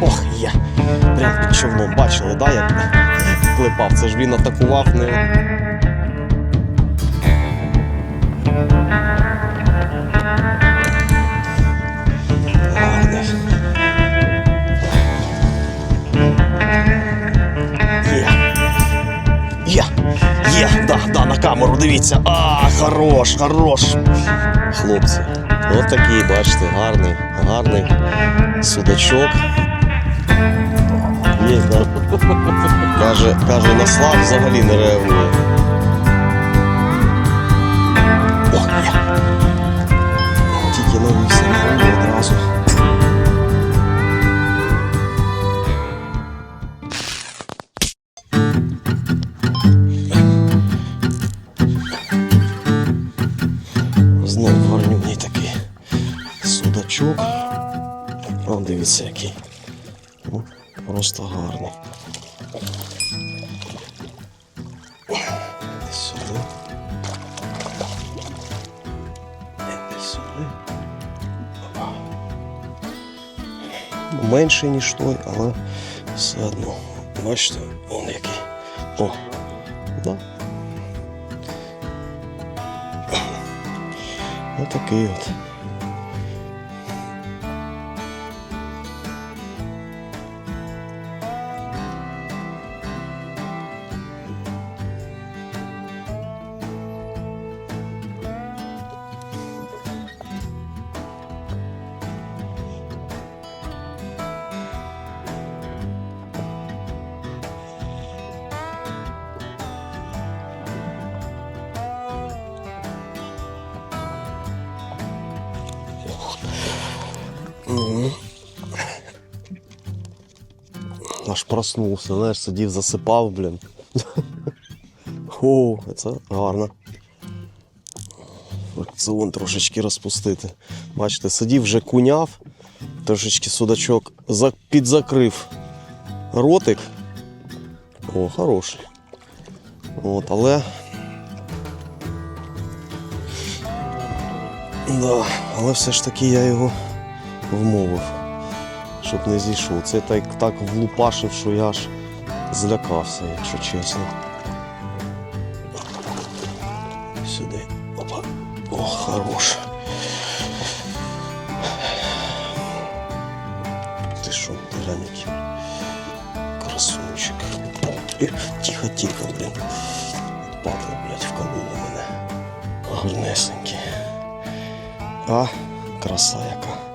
Ох, є. Прям під човном бачили, да, як клепав. Це ж він атакував не. Є. Є. Да, на камеру, дивіться. А, хорош, хорош. Хлопці. От такий, бачите, гарний, гарний судачок. Є, да. Каже, каже, на слав взагалі не реагує. Гарний. Іди сюди. Опа. Менший, ніж той, але все одно. Бачите, он який. О, да. Отакий от. Аж проснувся, знаєш, сидів, засипав, блін. О, це гарно. Фракціон трошечки розпустити. Бачите, сидів вже куняв, трошечки судачок підзакрив ротик. О, хороший. От, але. Да, але все ж таки я його вмовив щоб не зійшов. Це так, так влупашив, що я аж злякався, якщо чесно. Сюди. Опа. О, хорош. Ти що, глянь, красунчик. Е, Тихо, тихо, блін. Падла, блядь, вколола мене. Гарнесенький. А, краса яка.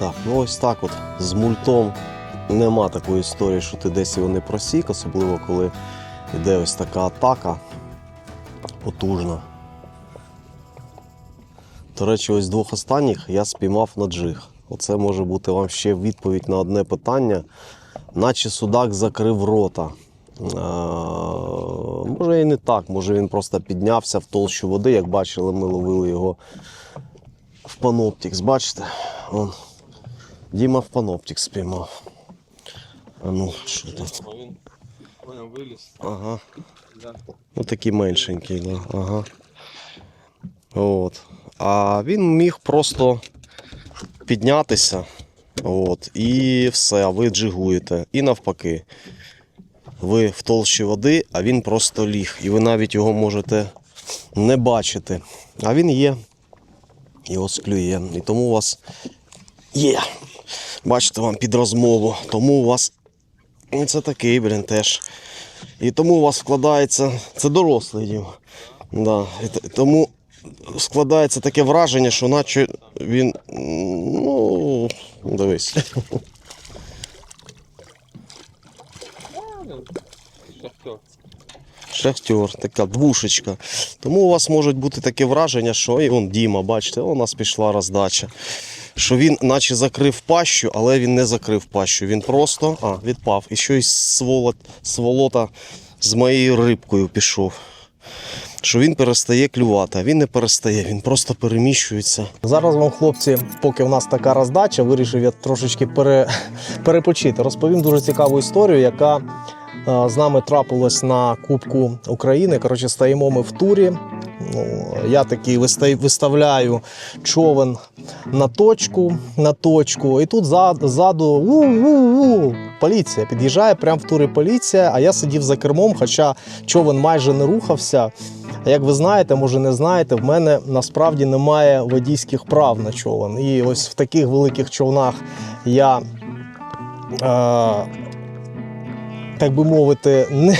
Так, ну ось так от з мультом нема такої історії, що ти десь його не просік, особливо коли йде ось така атака потужна. До речі, ось двох останніх я спіймав на джиг. Оце може бути вам ще відповідь на одне питання. Наче судак закрив рота. Може і не так, може він просто піднявся в толщу води, як бачили, ми ловили його в Паноптікс. Бачите? Вон. Діма в Паноптікс спіймав. А ну, що там? Він виліз. Ага. Да. Ну такий меншенький, да. Ага. От. А він міг просто піднятися. От, і все, а ви джигуєте. І навпаки. Ви в толщі води, а він просто ліг. І ви навіть його можете не бачити. А він є. Його склює. І тому у вас є. Бачите вам під розмову. Тому у вас це такий, блін, теж. І тому у вас вкладається. Це дорослий дім. Да. І тому складається таке враження, що наче він. Ну, дивись. Шахтер, така двушечка. Тому у вас може бути таке враження, що і он Діма, бачите, у нас пішла роздача. Що він наче закрив пащу, але він не закрив пащу. Він просто а, відпав. І що із сволот, сволота з моєю рибкою пішов. Що він перестає клювати, а він не перестає, він просто переміщується. Зараз вам, хлопці, поки в нас така роздача, вирішив я трошечки пере, перепочити. Розповім дуже цікаву історію, яка з нами трапилась на Кубку України. Коротше, стоїмо ми в турі. Ну, я такий виставляю човен на точку, на точку, і тут зад- ззаду поліція під'їжджає прямо в турі поліція, а я сидів за кермом, хоча човен майже не рухався. Як ви знаєте, може не знаєте, в мене насправді немає водійських прав на човен. І ось в таких великих човнах я, е, так би мовити, не,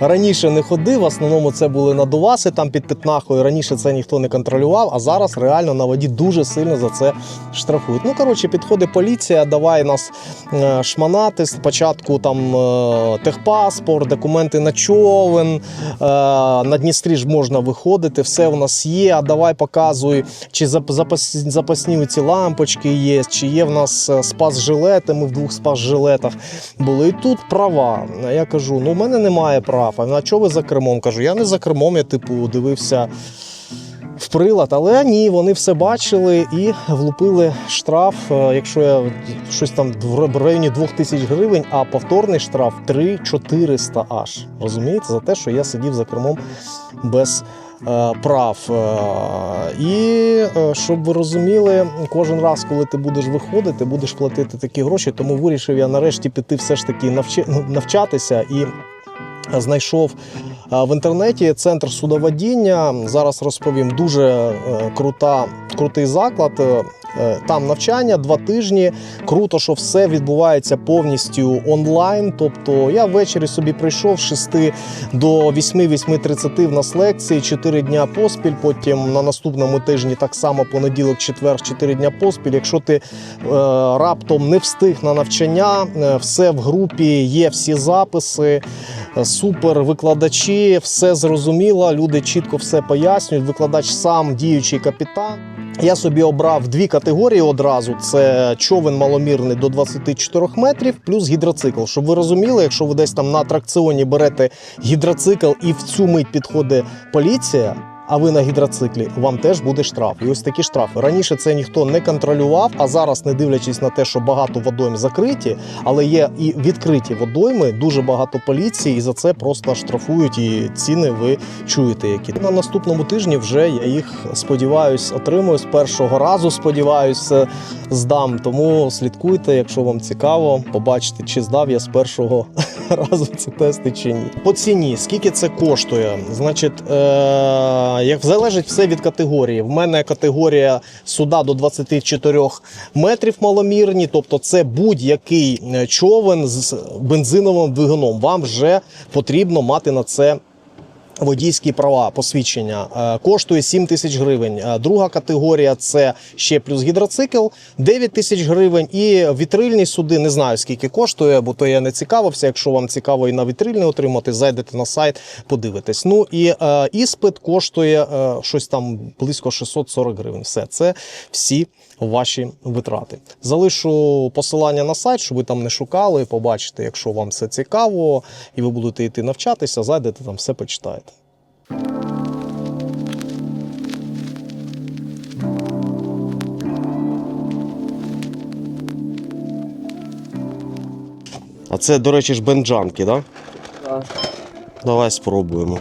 раніше не ходив. В основному це були надуваси там під Пітнахою. Раніше це ніхто не контролював, а зараз реально на воді дуже сильно за це штрафують. Ну, коротше, підходить поліція, давай нас е, шманати. Спочатку там е, техпаспорт, документи на човен. Е, на Дністрі ж можна виходити, все у нас є. А давай показуй, чи зап- запас, запасні ці лампочки є, чи є в нас е, спас-жилети. Ми в двох спас-жилетах були. І тут права. Я кажу: ну, в мене немає прав. А на чого ви за кермом? Кажу, я не за кермом, я типу дивився. В прилад, але ні, вони все бачили і влупили штраф. е, Якщо я щось там в районі районі 2000 гривень, а повторний штраф 3400 аж. Розумієте, за те, що я сидів за кермом без прав. Е, і е, щоб ви розуміли, кожен раз, коли ти будеш виходити, будеш платити такі гроші. Тому вирішив я нарешті піти все ж таки ну, навчатися і. Знайшов е, в інтернеті центр судоводіння. Зараз розповім дуже е, крута, крутий заклад. Е, Там навчання два тижні. Круто, що все відбувається повністю онлайн. Тобто я ввечері собі прийшов з 6 до 8-8.30 в нас лекції, 4 дня поспіль. Потім на наступному тижні так само понеділок, четвер, 4 дня поспіль. Якщо ти е, раптом не встиг на навчання, е, все в групі, є всі записи. Супер викладачі, все зрозуміло, люди чітко все пояснюють. Викладач сам діючий капітан. Я собі обрав дві категорії одразу: це човен маломірний до 24 метрів, плюс гідроцикл. Щоб ви розуміли, якщо ви десь там на атракціоні берете гідроцикл і в цю мить підходить поліція. А ви на гідроциклі, вам теж буде штраф. І ось такі штрафи. Раніше це ніхто не контролював, а зараз, не дивлячись на те, що багато водойм закриті, але є і відкриті водойми, дуже багато поліції, і за це просто штрафують. І ціни ви чуєте, які на наступному тижні вже я їх сподіваюсь отримую з першого разу. Сподіваюсь, здам. Тому слідкуйте, якщо вам цікаво, побачите, чи здав я з першого разу ці тести чи ні. По ціні, скільки це коштує? Значить, е- як залежить все від категорії. В мене категорія суда до 24 метрів маломірні, тобто це будь-який е, човен з бензиновим двигуном. Вам вже потрібно мати на це. Водійські права посвідчення Е, коштує 7 тисяч гривень. Е, Друга категорія це ще плюс гідроцикл 9 тисяч гривень. І вітрильні суди не знаю скільки коштує, бо то я не цікавився. Якщо вам цікаво і на вітрильний отримати, зайдете на сайт, подивитесь. Ну і е, іспит коштує е, щось там близько 640 гривень. Все це всі ваші витрати. Залишу посилання на сайт, щоб ви там не шукали. Побачите, якщо вам все цікаво, і ви будете йти навчатися, зайдете там все почитаєте. А це, до речі, ж бенджанки, так? Да? Да. Давай спробуємо.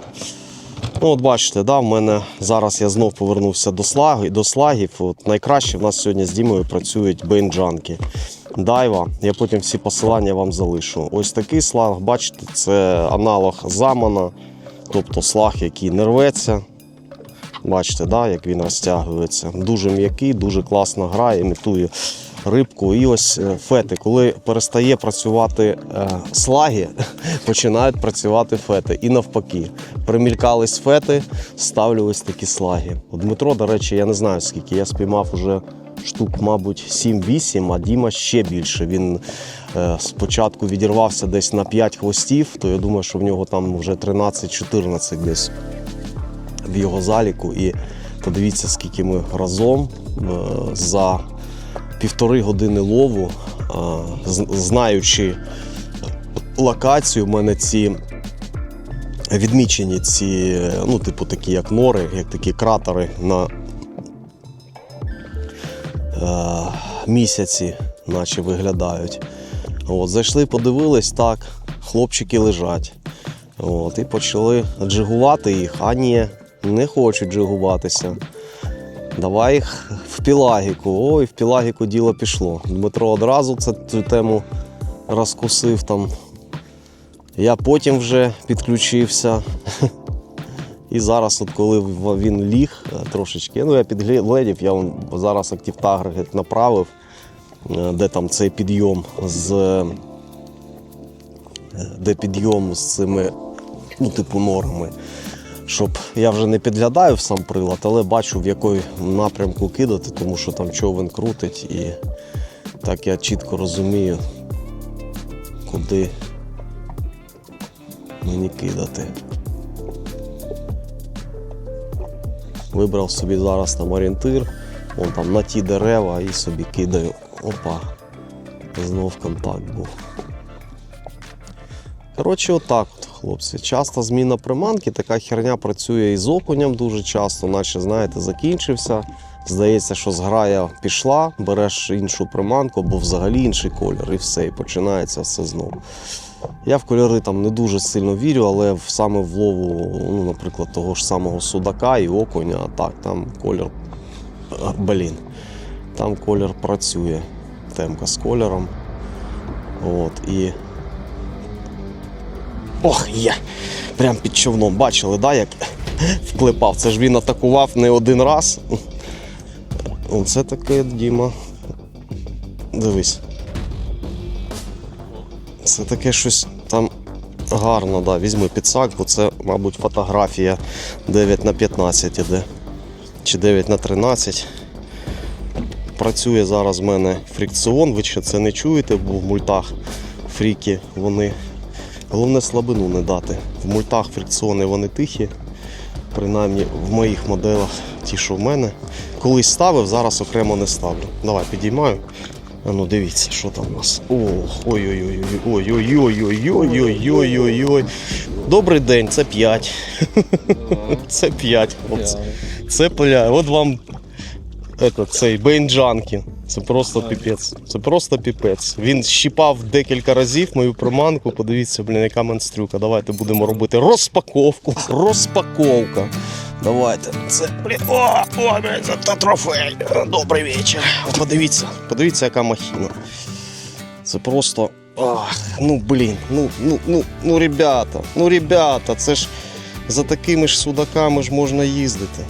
Ну, от бачите, да, в мене зараз я знов повернувся до слаги, до слагів. От найкраще в нас сьогодні з Дімою працюють бенджанки. Дайва. Я потім всі посилання вам залишу. Ось такий слаг, бачите, це аналог замана, тобто слаг, який не рветься. Бачите, да, як він розтягується. Дуже м'який, дуже класно грає, імітує рибку. І ось е, фети. Коли перестає працювати е, слаги, починають працювати фети. І навпаки, примількались фети, ставлю ось такі слаги. Дмитро, до речі, я не знаю скільки. Я спіймав уже штук, мабуть, 7-8, а Діма ще більше. Він е, спочатку відірвався десь на 5 хвостів, то я думаю, що в нього там вже 13-14 десь в його заліку. І подивіться, скільки ми разом е, за півтори години лову, е, знаючи локацію, в мене ці відмічені ці, ну, типу, такі як нори, як такі кратери на місяці, наче виглядають. От, зайшли, подивились, так, хлопчики лежать. От, і почали джигувати їх, а ні, не хочуть джигуватися. Давай їх в пілагіку. Ой, в пілагіку діло пішло. Дмитро одразу цю тему розкусив там. Я потім вже підключився. І зараз, от коли він ліг е, трошечки, ну я підгледів, я вон зараз актив таргет направив, е, де там цей підйом з. е, Де підйом з цими, ну, типу, норами. Щоб я вже не підглядаю в сам прилад, але бачу, в який напрямку кидати, тому що там човен крутить і так я чітко розумію, куди мені кидати. Вибрав собі зараз там орієнтир, вон там на ті дерева і собі кидаю. Опа. Знов контакт був. Коротше, отак от, хлопці. Часто зміна приманки, така херня працює і з окунем дуже часто, наче, знаєте, закінчився. Здається, що зграя пішла, береш іншу приманку, або взагалі інший колір, і все, і починається все знову. Я в кольори там не дуже сильно вірю, але в- саме в лову, ну, наприклад, того ж самого судака і окуня, так, там колір. Блін, там колір працює. Темка з кольором. От, і Ох, є. Прям під човном. Бачили, да, як вклепав. Це ж він атакував не один раз. Оце таке, Діма. Дивись. Це таке щось там гарно, да. Візьми підсак, бо це, мабуть, фотографія 9 на 15 іде. Чи 9 на 13. Працює зараз в мене фрикціон, ви ще це не чуєте, бо в мультах фріки вони Головне слабину не дати. В мультах фрикціони вони тихі, принаймні в моїх моделах, ті, що в мене. Колись ставив, зараз окремо не ставлю. Давай підіймаю. Ну дивіться, що там у нас. Ой-ой-ой-ой-ой-ой-ой-ой-ой-ой-ой-ой. Добрий день, це 5. Це 5, хлопці. Це пля. От вам цей бейнджанки. Це просто піпець. Це просто піпець. Він щіпав декілька разів мою приманку. Подивіться, блін, яка монстрюка. Давайте будемо робити розпаковку. Розпаковка. Давайте. Це, блін, о, о, блін, це трофей. Добрий вечір. Подивіться, подивіться, яка махіна. Це просто. Ах, ну блін, ну, ну, ну, ну, ребята, ну, ребята, це ж за такими ж судаками ж можна їздити.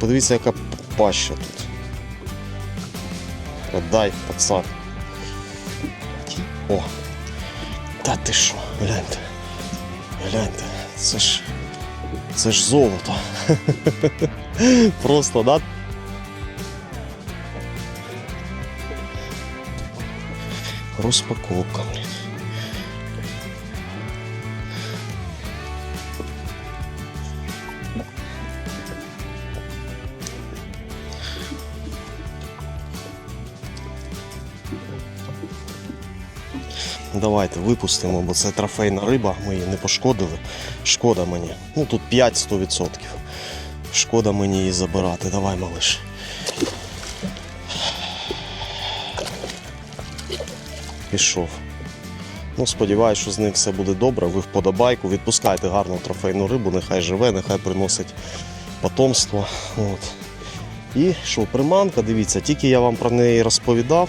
Подивіться, яка паща тут. Отдай, пацан. О. Та ти що, гляньте. Гляньте, це ж. Це ж золото. Просто, да? Розпаковка, Давайте випустимо, бо це трофейна риба, ми її не пошкодили. Шкода мені. Ну тут 5-100%. Шкода мені її забирати. Давай, малиш. Пішов. Ну, сподіваюся, що з ним все буде добре. Ви вподобайку, відпускайте гарну трофейну рибу, нехай живе, нехай приносить потомство. От. І що, приманка, дивіться, тільки я вам про неї розповідав.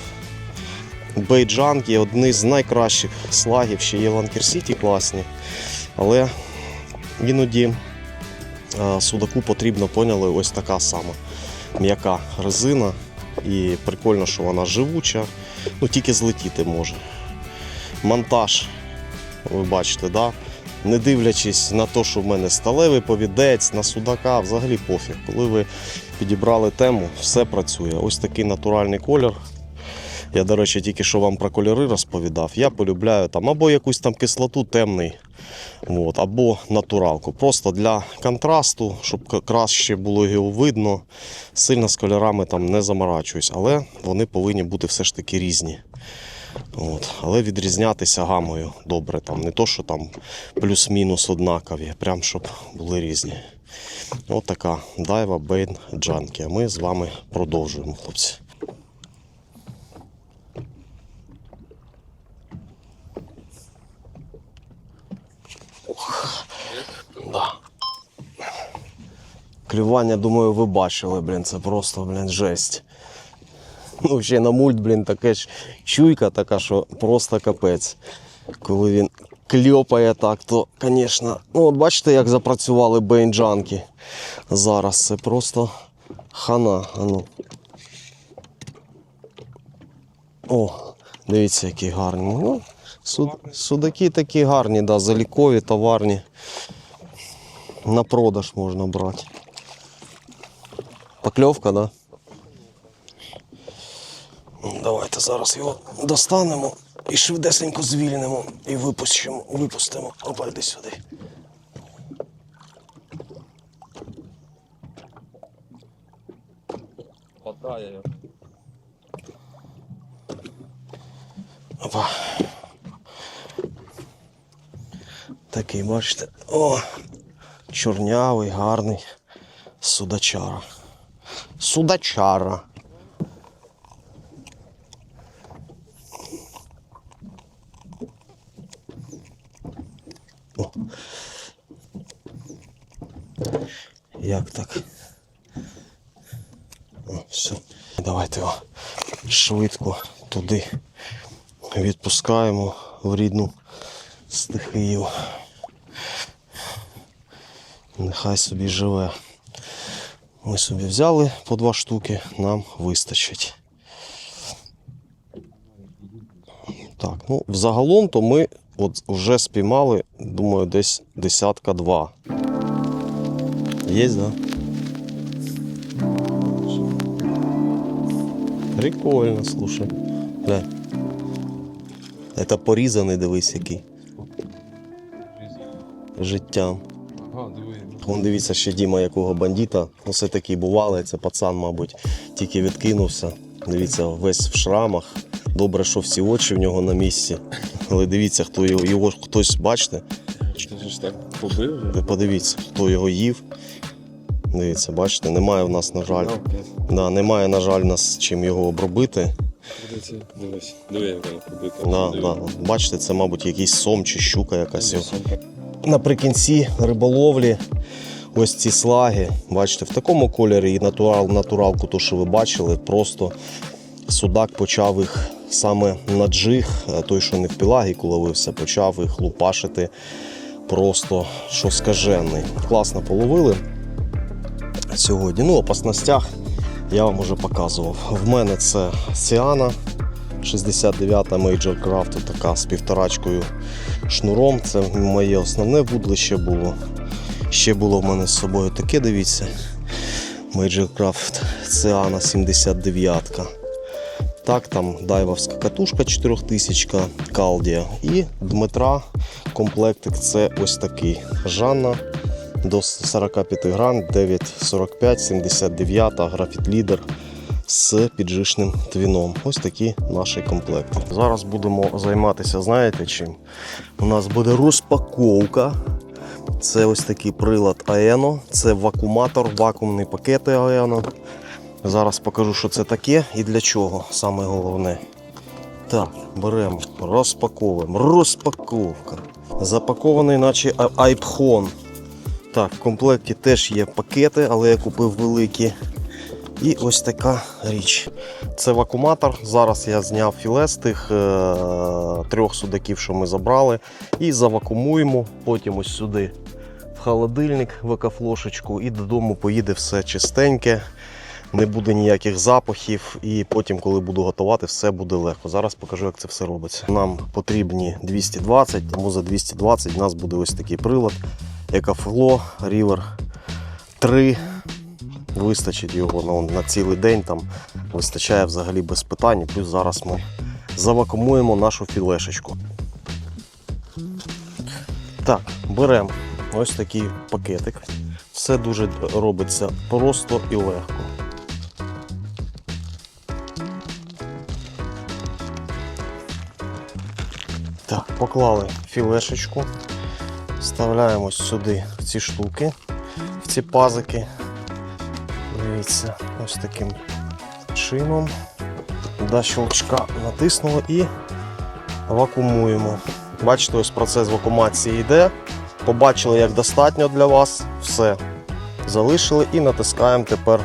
Бейджанки одні з найкращих слагів, ще є Ланкер Сіті класні. Але іноді е, судаку потрібно, поняли, ось така сама м'яка резина. І прикольно, що вона живуча, ну тільки злетіти може. Монтаж, ви бачите, да? не дивлячись на те, що в мене сталевий повідець, на судака, взагалі пофіг. Коли ви підібрали тему, все працює. Ось такий натуральний колір. Я, до речі, тільки що вам про кольори розповідав. Я полюбляю там або якусь там кислоту темний, от, або натуралку. Просто для контрасту, щоб краще було його видно. Сильно з кольорами там не заморачуюсь, але вони повинні бути все ж таки різні. От. Але відрізнятися гамою добре. Там, не то, що там плюс-мінус однакові, прям щоб були різні. От Дайва Бейн Джанки. А ми з вами продовжуємо, хлопці. Клювання, думаю, ви бачили, блін, це просто, блін, жесть. Ну, ще на мульт, блін, таке ж чуйка така, що просто капець. Коли він кльопає так, то, звісно, ну от бачите, як запрацювали бейнджанки. Зараз це просто хана. А ну. О, дивіться, які гарні. Ну, суд, судаки такі гарні, да, залікові, товарні. На продаж можна брати. Покльовка, да? Давайте зараз його достанемо і швидесенько звільнимо і випустимо. випустимо. Опа, йди сюди. Хватає. Опа. Такий, бачите. О! Чорнявий, гарний. Судачара. Судачара. О. Як так? О, все. Давайте його швидко туди відпускаємо в рідну стихію. Нехай собі живе. Ми собі взяли по два штуки, нам вистачить. Так, ну взагалом то ми от вже спіймали, думаю, десь десятка два. Є, да? Прикольно, слушай. Это порізаний, дивись, який. Життям. Ага, диви. Вон дивіться, ще Діма якого бандита. Ну, Все таки бували. Це пацан, мабуть, тільки відкинувся. Дивіться, весь в шрамах. Добре, що всі очі в нього на місці. Але дивіться, хто його, його хтось, бачите, подивіться, хто його їв. Дивіться, бачите, немає в нас, на жаль. Да, немає, на жаль, нас чим його обробити. Дивись, диви, як вона побита. Да, да. Бачите, це, мабуть, якийсь сом чи щука якась. Наприкінці риболовлі ось ці слаги, бачите, в такому кольорі і натурал, натуралку, то, що ви бачили, просто судак почав їх саме на джиг, той, що не в пілагіку ловився, почав їх лупашити просто що скажений. Класно половили сьогодні. Ну, а по снастях я вам уже показував. В мене це Сіана 69 Major Craft, така з півторачкою шнуром. Це моє основне вудлище було. Ще було в мене з собою таке, дивіться. Major Craft Ciana 79. Так, там дайвовська катушка 4000 Калдія. І Дмитра комплектик це ось такий. Жанна до 45 грам, 945, 79, графіт лідер з піджишним твіном. Ось такі наші комплекти. Зараз будемо займатися, знаєте чим? У нас буде розпаковка. Це ось такий прилад Аено, це вакууматор, вакуумні пакети Аено. Зараз покажу, що це таке і для чого, саме головне. Так, беремо, розпаковуємо. Розпаковка. Запакований, наче айпхон. Так, в комплекті теж є пакети, але я купив великі. І ось така річ. Це вакууматор. Зараз я зняв філе з тих е- трьох судаків, що ми забрали. І завакуумуємо потім ось сюди в холодильник, в екофлошечку, і додому поїде все чистеньке. Не буде ніяких запахів, і потім, коли буду готувати, все буде легко. Зараз покажу, як це все робиться. Нам потрібні 220, тому за 220 у нас буде ось такий прилад. Екофло River 3. Вистачить його на, на цілий день, там вистачає взагалі без питань. Плюс зараз ми завакумуємо нашу філешечку. Так, беремо ось такий пакетик. Все дуже робиться просто і легко. Так, поклали філешечку, вставляємо сюди в ці штуки, в ці пазики. Дивіться, ось таким чином. До щелчка натиснули і вакуумуємо. Бачите, ось процес вакуумації йде. Побачили, як достатньо для вас. Все. залишили і натискаємо тепер,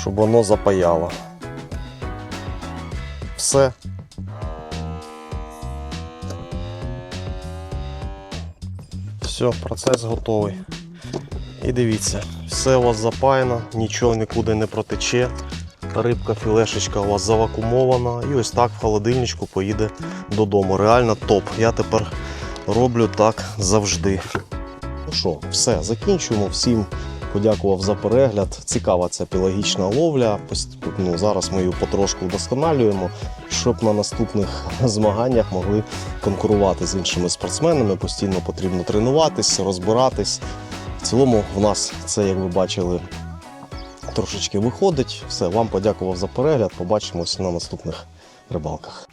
щоб воно запаяло. Все. Все, процес готовий. І дивіться, все у вас запаяно, нічого нікуди не протече. Рибка, філешечка у вас завакумована. І ось так в холодильничку поїде додому. Реально топ. Я тепер роблю так завжди. Ну що, все, закінчуємо. Всім подякував за перегляд. Цікава ця пелагічна ловля. Ну, зараз ми її потрошку вдосконалюємо, щоб на наступних змаганнях могли конкурувати з іншими спортсменами. Постійно потрібно тренуватись, розбиратись. Цілому, в нас це, як ви бачили, трошечки виходить. Все, вам подякував за перегляд. Побачимось на наступних рибалках.